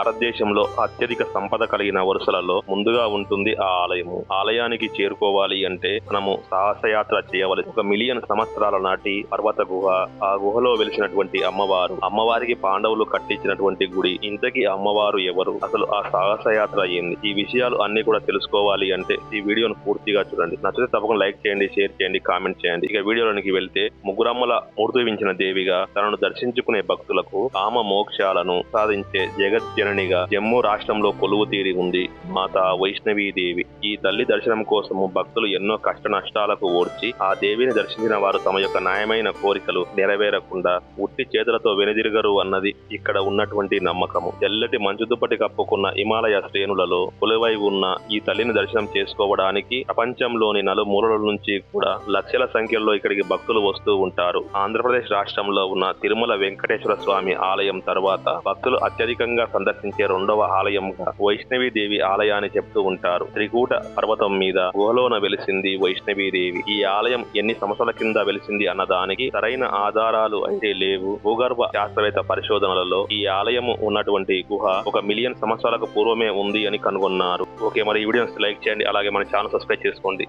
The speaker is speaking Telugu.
భారతదేశంలో అత్యధిక సంపద కలిగిన వరుసలలో ముందుగా ఉంటుంది ఆ ఆలయము. ఆలయానికి చేరుకోవాలి అంటే మనము సాహసయాత్ర చేయవలసి ఒక మిలియన్ సంవత్సరాల నాటి పర్వత గుహ ఆ గుహలో వెలిసినటువంటి అమ్మవారు అమ్మవారికి పాండవులు కట్టించినటువంటి గుడి. ఇంతకీ అమ్మవారు ఎవరు? అసలు ఆ సాహసయాత్ర ఏంది? ఈ విషయాలు అన్ని కూడా తెలుసుకోవాలి అంటే ఈ వీడియోను పూర్తిగా చూడండి. నచ్చితే తప్పకుండా లైక్ చేయండి షేర్ చేయండి కామెంట్ చేయండి. ఇక వీడియోలోనికి వెళ్తే ముగ్గురమ్మల మూర్తివించిన దేవిగా తనను దర్శించుకునే భక్తులకు కామ మోక్షాలను సాధించే జగజ్జననిగా జమ్మూ రాష్ట్రంలో కొలువు తీరి ఉంది. మాత వైష్ణవీదేవి ఈ తల్లి దర్శనం కోసము భక్తులు ఎన్నో కష్ట నష్టాలకు ఓడ్చి ఆ దేవిని దర్శించిన వారు తమ యొక్క న్యాయమైన కోరికలు నెరవేరకుండా ఉట్టి చేతులతో వెనుదిరగరు అన్నది ఇక్కడ ఉన్నటువంటి నమ్మకము. తెల్లటి మంచు దుప్పటి కప్పుకున్న హిమాలయ శ్రేణులలో కొలువై ఉన్న ఈ తల్లిని దర్శనం చేసుకోవడానికి ప్రపంచంలోని నలుమూలల నుంచి కూడా లక్షల సంఖ్యలో ఇక్కడికి భక్తులు వస్తూ ఉంటారు. ఆంధ్రప్రదేశ్ రాష్ట్రంలో ఉన్న తిరుమల వెంకటేశ్వర స్వామి ఆలయం తర్వాత భక్తులు అత్యధికంగా సందర్శించే రెండవ ఆలయంగా వైష్ణవి దేవి ఆలయాన్ని చెప్తూ ఉంటారు. త్రికూట పర్వతం మీద గుహలోన వెలిసింది వైష్ణవి దేవి. ఈ ఆలయం ఎన్ని సంవత్సరాల కింద వెలిసింది అన్న దానికి సరైన ఆధారాలు అయితే లేవు. భూగర్భ శాస్త్రవేత్త పరిశోధనలలో ఈ ఆలయం ఉన్నటువంటి గుహ ఒక మిలియన్ సంవత్సరాలకు పూర్వమే ఉంది అని కనుగొన్నారు. ఓకే మరి ఈ వీడియోస్ లైక్ చేయండి అలాగే మన ఛానల్ సబ్స్క్రైబ్ చేసుకోండి.